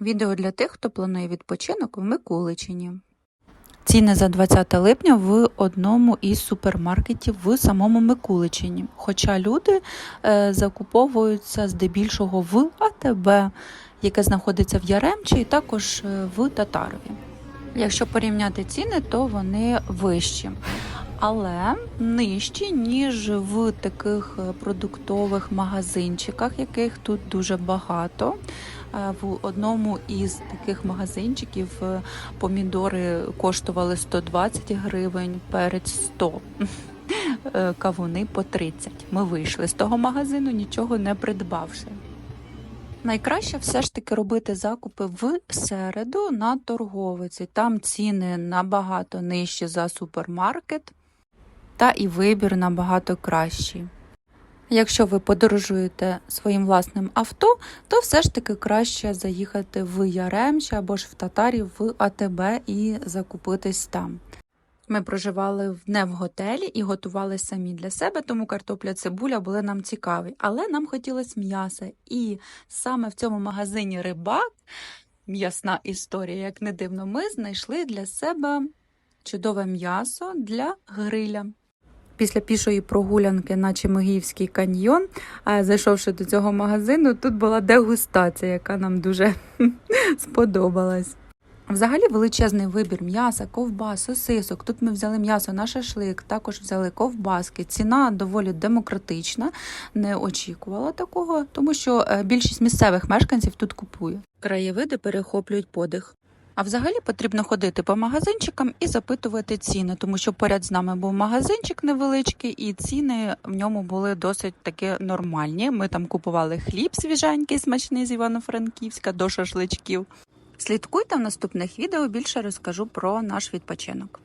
Відео для тих, хто планує відпочинок в Микуличині. Ціни за 20 липня в одному із супермаркетів в самому Микуличині. Хоча люди е, закуповуються здебільшого в АТБ, яке знаходиться в Яремчі, і також е, в Татарові. Якщо порівняти ціни, то вони вищі. Але нижчі, ніж в таких е, продуктових магазинчиках, яких тут дуже багато. Е, В одному із таких магазинчиків е, помідори коштували 120 гривень, перець 100, е, кавуни по 30. Ми вийшли з того магазину, нічого не придбавши. Найкраще все ж таки робити закупи в середу на торговиці. Там ціни набагато нижчі за супермаркет, та і вибір набагато кращий. Якщо ви подорожуєте своїм власним авто, то все ж таки краще заїхати в Яремче або ж в Татарі в АТБ і закупитись там. Ми проживали в- не в готелі і готували самі для себе, тому картопля цибуля були нам цікаві. Але нам хотілося м'яса. І саме в цьому магазині рибак, м'ясна історія, як не дивно, ми знайшли для себе чудове м'ясо для гриля. Після пішої прогулянки на Чемигівський каньйон, зайшовши до цього магазину, тут була дегустація, яка нам дуже сподобалась. Взагалі величезний вибір м'яса, ковбас, сосисок. Тут ми взяли м'ясо на шашлик, також взяли ковбаски. Ціна доволі демократична, не очікувала такого, тому що е, більшість місцевих мешканців тут купує. Краєвиди перехоплюють подих. А взагалі потрібно ходити по магазинчикам і запитувати ціни, тому що поряд з нами був магазинчик невеличкий, і ціни в ньому були досить таки нормальні. Ми там купували хліб свіженький, смачний з Івано-Франківська до шашличків. Слідкуйте в наступних відео. Більше розкажу про наш відпочинок.